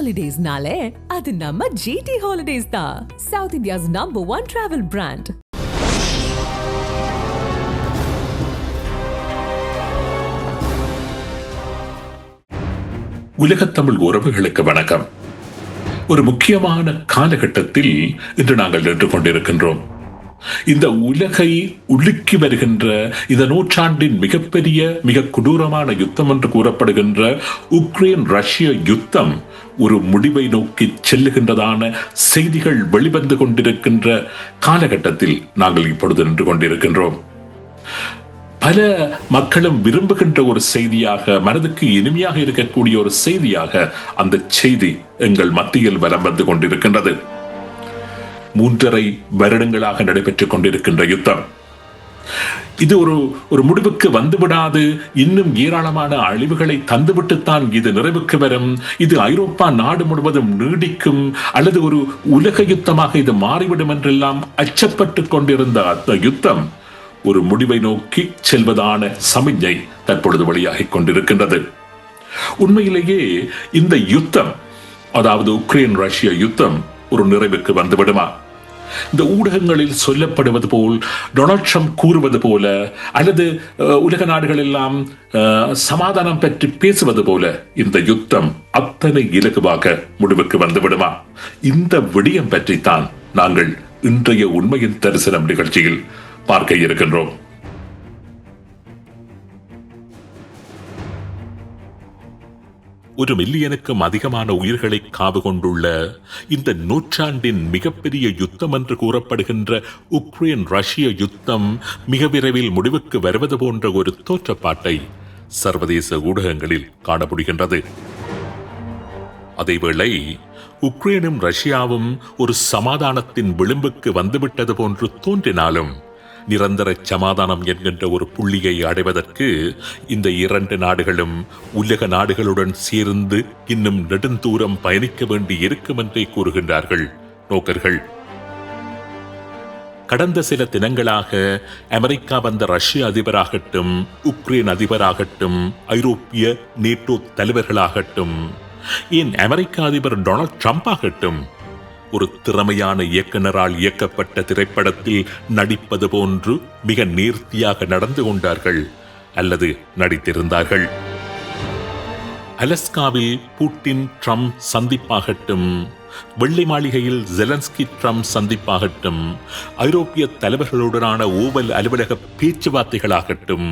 ஹாலிடேஸ்னாலே அது நம்ம ஜிடி ஹாலிடேஸ் தான் south India's number one travel brand உலகத்தமிழ் உறவுகளுக்கு வணக்கம். ஒரு முக்கியமான காலகட்டத்தில் இன்று நாங்கள் நின்று கொண்டிருக்கின்றோம். இந்த உலகை உலுக்கி வருகின்ற இந்த நூற்றாண்டின் மிகப்பெரிய மிக கொடூரமான யுத்தம் என்று கூறப்படுகின்ற உக்ரைன் ரஷ்ய யுத்தம் ஒரு முடிவை நோக்கி செல்லுகின்றதான செய்திகள் வெளிவந்து கொண்டிருக்கின்ற காலகட்டத்தில் நாங்கள் இப்பொழுது நின்று கொண்டிருக்கின்றோம். பல மக்களும் விரும்புகின்ற ஒரு செய்தியாக மனதுக்கு இனிமையாக இருக்கக்கூடிய ஒரு செய்தியாக அந்த செய்தி எங்கள் மத்தியில் வலம் வந்து கொண்டிருக்கின்றது. மூன்றரை வருடங்களாக நடைபெற்றுக் கொண்டிருக்கின்ற யுத்தம். இது ஒரு ஒரு முடிவுக்கு வந்துவிடாது. இன்னும் ஏராளமான அழிவுகளை தந்துவிட்டுத்தான் இது நிறைவுக்கு வரும். இது ஐரோப்பா நாடு முழுவதும் நீடிக்கும் அல்லது ஒரு உலக யுத்தமாக இது மாறிவிடும் என்றெல்லாம் அச்சப்பட்டு கொண்டிருந்த அந்த யுத்தம் ஒரு முடிவை நோக்கி செல்வதான சமிஞ்சை தற்பொழுது வெளியாகிக் கொண்டிருக்கின்றது. உண்மையிலேயே இந்த யுத்தம் அதாவது உக்ரைன் ரஷ்ய யுத்தம் ஒரு நிறைவுக்கு வந்துவிடுமா? இந்த ஊடகங்களில் சொல்லப்படுவது போல் டொனால்ட் ட்ரம்ப் கூறுவது போல அல்லது உலக நாடுகள் எல்லாம் சமாதானம் பற்றி பேசுவது போல இந்த யுத்தம் அத்தனை இலகுவாக முடிவுக்கு வந்துவிடுமா? இந்த விடயம் பற்றித்தான் நாங்கள் இன்றைய உண்மையின் தரிசனம் நிகழ்ச்சியில் பார்க்க இருக்கின்றோம். ஒரு மில்லியனுக்கும் அதிகமான உயிர்களை காவு கொண்டுள்ள இந்த நூற்றாண்டின் மிகப்பெரிய யுத்தம் என்று கூறப்படுகின்ற உக்ரைன் ரஷ்ய யுத்தம் மிக விரைவில் முடிவுக்கு வருவது போன்ற ஒரு தோற்றப்பாட்டை சர்வதேச ஊடகங்களில் காணப்படுகின்றது. அதேவேளை உக்ரைனும் ரஷ்யாவும் ஒரு சமாதானத்தின் விளிம்புக்கு வந்துவிட்டது போன்று தோன்றினாலும் நிரந்தர சமாதானம் என்கின்ற ஒரு புள்ளியை அடைவதற்கு இந்த இரண்டு நாடுகளும் உலக நாடுகளுடன் சேர்ந்து இன்னும் நெடுந்தூரம் பயணிக்க வேண்டி இருக்கும் என்றே கூறுகின்றார்கள். நோக்கர்கள். கடந்த சில தினங்களாக அமெரிக்கா வந்த ரஷ்ய அதிபராகட்டும் உக்ரைன் அதிபராகட்டும் ஐரோப்பிய நேட்டோ தலைவர்களாகட்டும் ஏன் அமெரிக்க அதிபர் டொனால்ட் ட்ரம்ப் ஆகட்டும் ஒரு திறமையான இயக்குனரால் இயக்கப்பட்ட திரைப்படத்தில் நடிப்பது போன்று மிக நேர்த்தியாக நடந்து கொண்டார்கள் அல்லது நடித்திருந்தார்கள். அலஸ்காவில் பூட்டின் ட்ரம்ப் சந்திப்பாகட்டும் வெள்ளை மாளிகையில் ஜெலன்ஸ்கி ட்ரம்ப் சந்திப்பாகட்டும் ஐரோப்பிய தலைவர்களுடனான ஓவல் அலுவலக பேச்சுவார்த்தைகளாகட்டும்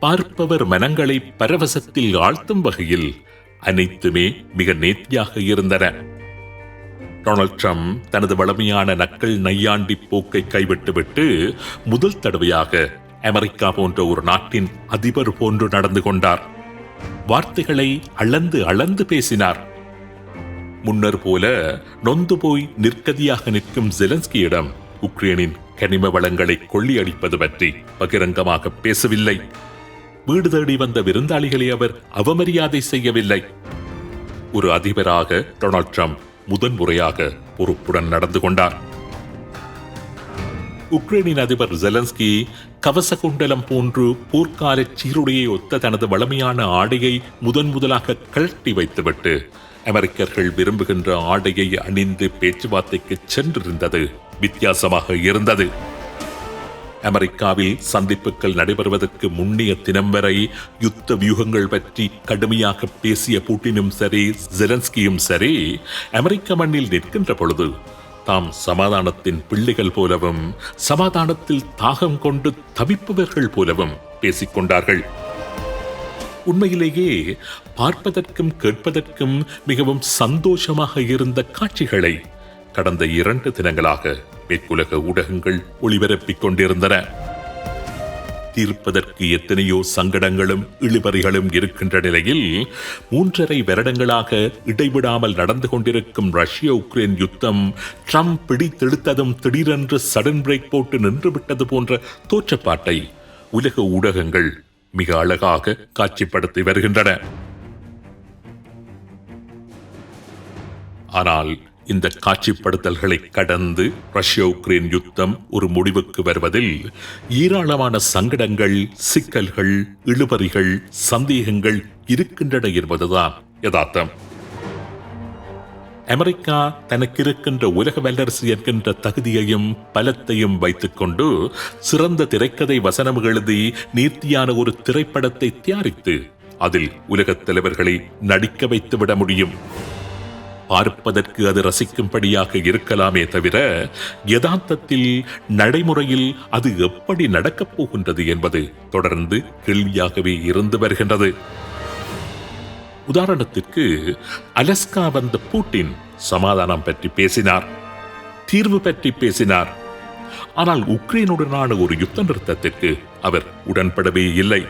பார்ப்பவர் மனங்களை பரவசத்தில் ஆழ்த்தும் வகையில் அனைத்துமே மிக நேர்த்தியாக இருந்தன. டொனால்ட் ட்ரம்ப் தனது வளமையான நக்கல் நையாண்டி போக்கை கைவிட்டுவிட்டு முதல் தடவையாக அமெரிக்கா போன்ற ஒரு நாட்டின் அதிபர் போன்று நடந்து கொண்டார். வார்த்தைகளை அளந்து அளந்து பேசினார். முன்னர் போல நொந்து போய் நிற்கதியாக நிற்கும் ஜெலன்ஸ்கியிடம் உக்ரைனின் கனிம வளங்களை கொள்ளியடிப்பது பற்றி பகிரங்கமாக பேசவில்லை. வீடு தேடி வந்த விருந்தாளிகளை அவர் அவமரியாதை செய்யவில்லை. ஒரு அதிபராக டொனால்ட் ட்ரம்ப் முதன்முறையாக பொறுப்புடன் நடந்து கொண்டார். உக்ரைனின் அதிபர் ஜெலன்ஸ்கி கவச குண்டலம் போன்று போர்க்கால சீருடையை ஒத்த தனது வளமையான ஆடையை முதன் முதலாக கழட்டி வைத்துவிட்டு அமெரிக்கர்கள் விரும்புகின்ற ஆடையை அணிந்து பேச்சுவார்த்தைக்கு சென்றிருந்தது. வித்தியாசமாக இருந்தது. அமெரிக்காவில் சந்திப்புகள் நடைபெறுவதற்கு முன்னைய தினம் வரை யுத்த வியூகங்கள் பற்றி கடுமையாக பேசிய புட்டினும் சரி ஜெலன்ஸ்கியும் சரி அமெரிக்க மண்ணில் நிற்கின்ற பொழுது தாம் சமாதானத்தின் பிள்ளைகள் போலவும் சமாதானத்தில் தாகம் கொண்டு தவிப்பவர்கள் போலவும் பேசிக்கொண்டார்கள் உண்மையிலேயே பார்ப்பதற்கும் கேட்பதற்கும் மிகவும் சந்தோஷமாக இருந்த காட்சிகளை கடந்த இரண்டு தினங்களாக மேற்குலக ஊடகங்கள் ஒளிபரப்பிக் கொண்டிருந்தன. தீர்ப்பதற்கு எத்தனையோ சங்கடங்களும் இழுபறிகளும் இருக்கின்ற நிலையில் மூன்றரை வருடங்களாக இடைவிடாமல் நடந்து கொண்டிருக்கும் ரஷ்ய உக்ரைன் யுத்தம் ட்ரம்ப் பிடித்தெடுத்ததும் திடீரென்று சடன் பிரேக் போட்டு நின்றுவிட்டது போன்ற தோற்றப்பாட்டை உலக ஊடகங்கள் மிக அழகாக காட்சிப்படுத்தி வருகின்றன. ஆனால் இந்த காட்சிப்படுத்தல்களை கடந்து ரஷ்ய உக்ரைன் யுத்தம் ஒரு முடிவுக்கு வருவதில் ஏராளமான சங்கடங்கள் சிக்கல்கள் இழுபறிகள் சந்தேகங்கள் இருக்கின்றன என்பதுதான் யதார்த்தம். அமெரிக்கா தனக்கு இருக்கின்ற உலக வல்லரசு என்கின்ற தகுதியையும் பலத்தையும் வைத்துக்கொண்டு சிறந்த திரைக்கதை வசனம் எழுதி நீர்த்தியான ஒரு திரைப்படத்தை தயாரித்து அதில் உலகத் தலைவர்களை நடிக்க வைத்து விட முடியும். பார்ப்பதற்கு அது ரசிக்கும்படியாக இருக்கலாமே தவிர யதார்த்தத்தில் நடைமுறையில் அது எப்படி நடக்கப் போகின்றது என்பது தொடர்ந்து கேள்வியாகவே இருந்து வருகின்றது. உதாரணத்திற்கு அலஸ்கா வந்த பூட்டின் சமாதானம் பற்றி பேசினார் தீர்வு பற்றி பேசினார். ஆனால் உக்ரைனுடனான ஒரு யுத்த நிறுத்தத்திற்கு அவர் உடன்படவே இல்லை.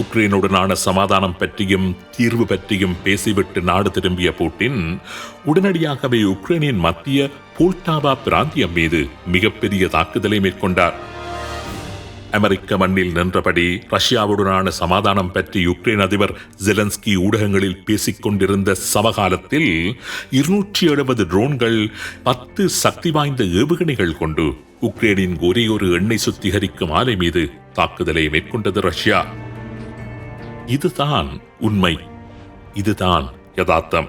உக்ரைனுடனான சமாதானம் பற்றியும் தீர்வு பற்றியும் பேசிவிட்டு நாடு திரும்பிய புட்டின் உடனடியாகவே உக்ரைனின் மத்திய போல்டாவா பிராந்தியம் மீது மிகப்பெரிய தாக்குதலை மேற்கொண்டார். அமெரிக்க மண்ணில் நின்றபடி ரஷ்யாவுடனான சமாதானம் பற்றி யுக்ரைன் அதிபர் ஜெலன்ஸ்கி ஊடகங்களில் பேசிக்கொண்டிருந்த சமகாலத்தில் இருநூற்றி எழுபது ட்ரோன்கள் பத்து சக்தி வாய்ந்த ஏவுகணைகள் கொண்டு உக்ரைனின் ஒரே ஒரு எண்ணெய் சுத்திகரிக்கும் ஆலை மீது தாக்குதலை மேற்கொண்டது ரஷ்யா. இதுதான் உண்மை. இதுதான் யதார்த்தம்.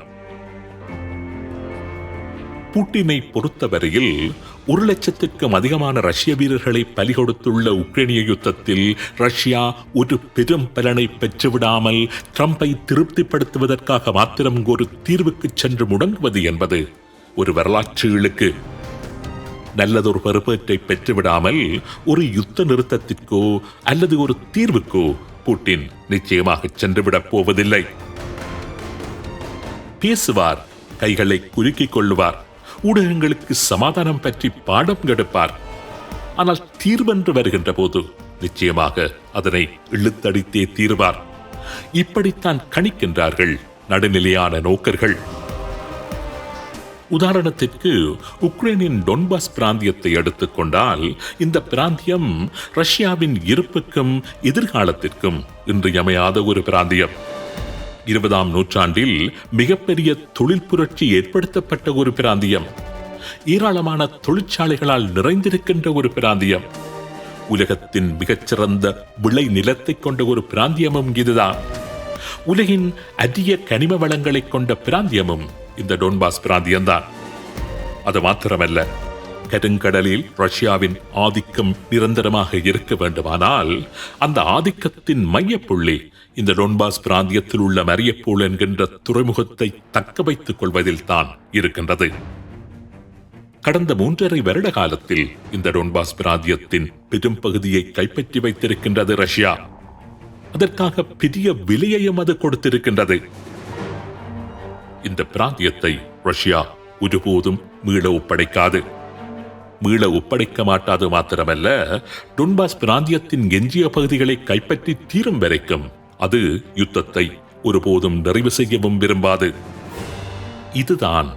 புட்டினை பொறுத்தவரையில் ஒரு லட்சத்திற்கும் அதிகமான ரஷ்ய வீரர்களை பலி கொடுத்துள்ள உக்ரைனிய யுத்தத்தில் ரஷ்யா ஒரு பெரும் பலனை பெற்றுவிடாமல் ட்ரம்பை திருப்திப்படுத்துவதற்காக மாத்திரம் ஒரு தீர்வுக்கு சென்று முடங்குவது என்பது ஒரு வரலாற்று இழுக்கு. நல்லதொரு பருப்பத்தை பெற்றுவிடாமல் ஒரு யுத்த நிறுத்தத்திற்கோ அல்லது ஒரு தீர்வுக்கோ புட்டின் நிச்சயமாக சென்றுவிடப் போவதில்லை. பேசுவார் கைகளை குலுக்கிக் கொள்ளுவார் ஊடகங்களுக்கு சமாதானம் பற்றி பாடம் எடுப்பார் ஆனால் தீர்வென்று வருகின்ற போது நிச்சயமாக அதனை இழுத்தடித்தே தீர்வார். இப்படித்தான் கணிக்கின்றார்கள் நடுநிலையான நோக்கர்கள். உதாரணத்திற்கு உக்ரைனின் டொன்பாஸ் பிராந்தியத்தை எடுத்துக்கொண்டால் இந்த பிராந்தியம் ரஷ்யாவின் இருப்புக்கும் எதிர்காலத்திற்கும் இன்றியமையாத ஒரு பிராந்தியம். இருபதாம் நூற்றாண்டில் மிகப்பெரிய தொழில் புரட்சி ஏற்படுத்தப்பட்ட ஒரு பிராந்தியம். ஏராளமான தொழிற்சாலைகளால் நிறைந்திருக்கின்ற ஒரு பிராந்தியம். உலகத்தின் மிகச்சிறந்த விளை நிலத்தை கொண்ட ஒரு பிராந்தியமும் இதுதான். உலகின் அதிக கனிம வளங்களை கொண்ட பிராந்தியமும் இந்த டோன்பாஸ் பிராந்தியம்தான். அது மாத்திரமல்ல கருங்கடலில் ரஷ்யாவின் ஆதிக்கம் நிரந்தரமாக இருக்க வேண்டுமானால் அந்த ஆதிக்கத்தின் மையப்புள்ளி இந்த டொன்பாஸ் பிராந்தியத்தில் உள்ள மரியப்பூல் என்கின்ற துறைமுகத்தை தக்க வைத்துக் கொள்வதில் தான் இருக்கின்றது. கடந்த மூன்றரை வருட காலத்தில் இந்த டொன்பாஸ் பிராந்தியத்தின் பெரும் பகுதியை கைப்பற்றி வைத்திருக்கின்றது ரஷ்யா. அதற்காக பெரிய விலையையும் அது கொடுத்திருக்கின்றது. இந்த பிராந்தியத்தை ரஷ்யா ஒருபோதும் மீள ஒப்படைக்காது. மீள ஒப்படைக்க மாட்டாது மாத்திரமல்ல டொன்பாஸ் பிராந்தியத்தின் எஞ்சிய பகுதிகளை கைப்பற்றி தீரும் வரைக்கும் அது யுத்தத்தை ஒருபோதும் நிறைவு செய்யவும் விரும்பாது. இதுதான்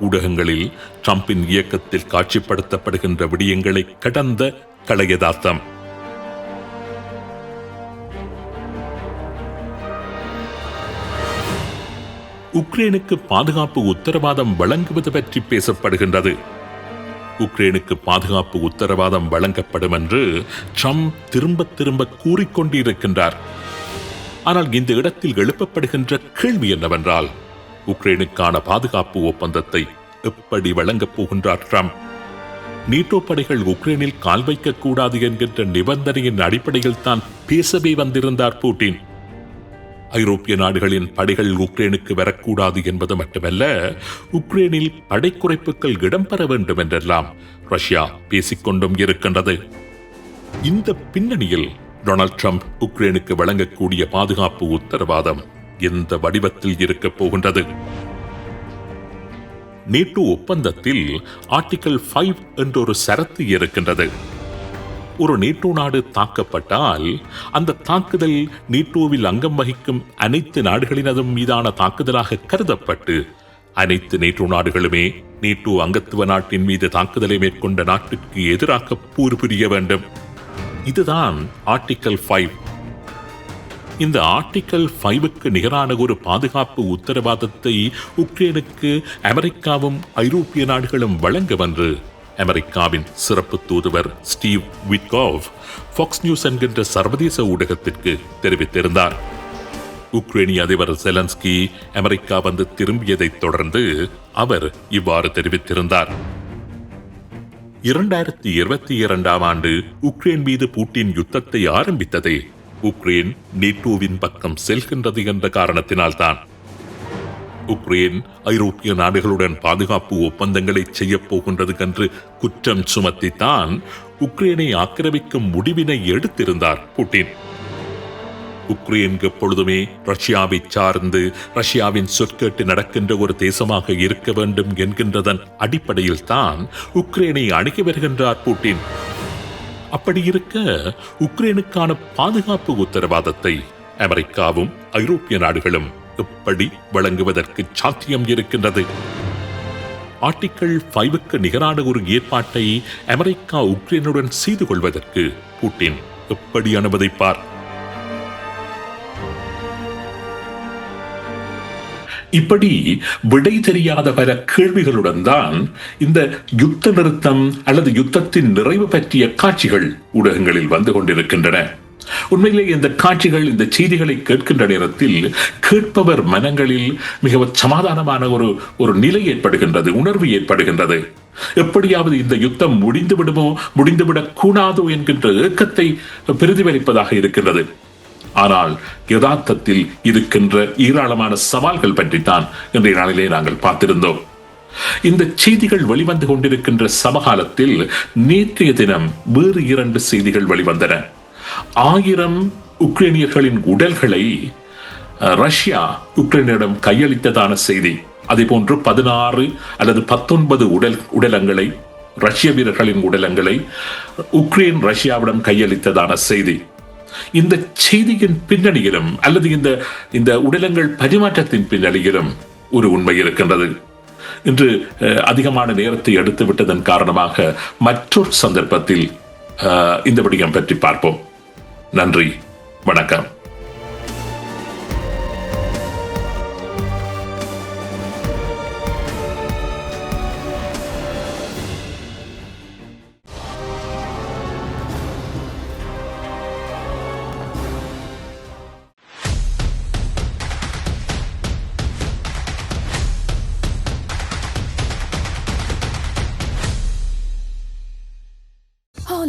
ஊடகங்களில் ட்ரம்பின் இயக்கத்தில் காட்சிப்படுத்தப்படுகின்ற விடயங்களை கடந்த களையதார்த்தம் உக்ரைனுக்கு பாதுகாப்பு உத்தரவாதம் வழங்குவது பற்றி பேசப்படுகின்றது. உக்ரைனுக்கு பாதுகாப்பு உத்தரவாதம் வழங்கப்படும் என்று ட்ரம்ப் திரும்ப திரும்ப கூறிக்கொண்டிருக்கின்றார். ஆனால் இந்த இடத்தில் எழுப்பப்படுகின்ற கேள்வி என்னவென்றால் உக்ரைனுக்கான பாதுகாப்பு ஒப்பந்தத்தை எப்படி வழங்கப் போகின்றார் ட்ரம்ப்? நீட்டோ படைகள் உக்ரைனில் கால் வைக்கக்கூடாது என்கின்ற நிபந்தனையின் அடிப்படையில் தான் பேசவே வந்திருந்தார் பூட்டின். ஐரோப்பிய நாடுகளின் படைகள் உக்ரைனுக்கு வரக்கூடாது என்பது மட்டுமல்ல உக்ரைனில் படை குறைப்புகள் இடம்பெற வேண்டும் என்றெல்லாம் ரஷ்யா பேசிக்கொண்டும் இருக்கின்றது. இந்த பின்னணியில் டொனால்ட் ட்ரம்ப் உக்ரைனுக்கு வழங்கக்கூடிய பாதுகாப்பு உத்தரவாதம் எந்த வடிவத்தில் இருக்கப் போகின்றது? நேட்டோ ஒப்பந்தத்தில் ஆர்டிகல் ஃபைவ் என்றொரு சரத்து இருக்கின்றது. ஒரு நேட்டோ நாடு தாக்கப்பட்டால் அந்த தாக்குதல் நேட்டோவில் அங்கம் வகிக்கும் அனைத்து நாடுகளினதும் மீதான தாக்குதலாக கருதப்பட்டு அனைத்து நேட்டோ நாடுகளுமே நேட்டோ அங்கத்துவ நாட்டின் மீது தாக்குதலை மேற்கொண்ட நாட்டுக்கு எதிராக போர் புரிய வேண்டும். இதுதான் ஆர்டிக்கல் ஃபைவ் இந்த ஆர்டிக்கல் ஃபைவுக்கு நிகரான ஒரு பாதுகாப்பு உத்தரவாதத்தை உக்ரைனுக்கு அமெரிக்காவும் ஐரோப்பிய நாடுகளும் வழங்க வென்று அமெரிக்காவின் சிறப்பு தூதுவர் ஸ்டீவ் விட்காவ் ஃபாக்ஸ் நியூஸ் என்கின்ற சர்வதேச ஊடகத்திற்கு தெரிவித்திருந்தார். உக்ரைனிய அதிபர் செலன்ஸ்கி அமெரிக்கா வந்து திரும்பியதைத் தொடர்ந்து அவர் இவ்வாறு தெரிவித்திருந்தார். இரண்டாயிரத்தி இருபத்தி இரண்டாம் ஆண்டு உக்ரைன் மீது பூட்டின் யுத்தத்தை ஆரம்பித்ததே உக்ரைன் நேட்டோவின் பக்கம் செல்கின்றது என்ற காரணத்தினால்தான். உக்ரைன் ஐரோப்பிய நாடுகளுடன் பாதுகாப்பு ஒப்பந்தங்களை செய்யப்போகின்றது என்று குற்றம் சுமத்தித்தான் உக்ரைனை ஆக்கிரமிக்கும் முடிவினை எடுத்திருந்தார் புட்டின். உக்ரைன் எப்பொழுதுமே ரஷ்யாவை சார்ந்து ரஷ்யாவின் சொற்கேட்டு நடக்கின்ற ஒரு தேசமாக இருக்க வேண்டும் என்கின்றதன் அடிப்படையில் தான் உக்ரைனை அணுகி வருகின்றார் புட்டின். அப்படி இருக்க உக்ரைனுக்கான பாதுகாப்பு உத்தரவாதத்தை அமெரிக்காவும் ஐரோப்பிய நாடுகளும் எப்படி வழங்குவதற்கு சாத்தியம் இருக்கின்றது. ஆர்டிக்கிள் ஃபைவுக்கு நிகரான ஒரு ஏற்பாட்டை அமெரிக்கா உக்ரைனுடன் செய்து கொள்வதற்கு புட்டின் எப்படி அனுமதிப்பார்? இப்படி விடை தெரியாத பல கேள்விகளுடன் தான் இந்த யுத்த நிறுத்தம் அல்லது யுத்தத்தின் நிறைவு பற்றிய காட்சிகள் ஊடகங்களில் வந்து கொண்டிருக்கின்றன. உண்மையிலே இந்த காட்சிகள் இந்த செய்திகளை கேட்கின்ற நேரத்தில் கேட்பவர் மனங்களில் மிகவும் சமாதானமான ஒரு ஒரு நிலை ஏற்படுகின்றது உணர்வு ஏற்படுகின்றது. எப்படியாவது இந்த யுத்தம் முடிந்து விடுமோ முடிந்துவிடக் கூடாதோ என்கின்ற ஏக்கத்தை பிரதிபலிப்பதாக இருக்கின்றது. ஆனால் யதார்த்தத்தில் இருக்கின்ற ஏராளமான சவால்கள் பற்றித்தான் இன்றைய நாளிலே நாங்கள் பார்த்திருந்தோம். இந்த செய்திகள் வெளிவந்து கொண்டிருக்கின்ற சமகாலத்தில் நேற்றைய தினம் வேறு இரண்டு செய்திகள் வெளிவந்தன. ஆயிரம் உக்ரைனியர்களின் உடல்களை ரஷ்யா உக்ரைனிடம் கையளித்ததான செய்தி. அதே போன்று பதினாறு அல்லது பத்தொன்பது உடல் உடலங்களை ரஷ்ய வீரர்களின் உடலங்களை உக்ரைன் ரஷ்யாவிடம் கையளித்ததான செய்தி. இந்த செய்தியின் பின்னணியிலும் அல்லது இந்த இந்த உடலங்கள் பரிமாற்றத்தின் பின்னணியிலும் ஒரு உண்மை இருக்கின்றது. இன்று அஹ், அதிகமான நேரத்தை எடுத்து விட்டதன் காரணமாக மற்றொரு சந்தர்ப்பத்தில் அஹ், இந்த விடயம் பற்றி பார்ப்போம். நன்றி. வணக்கம்.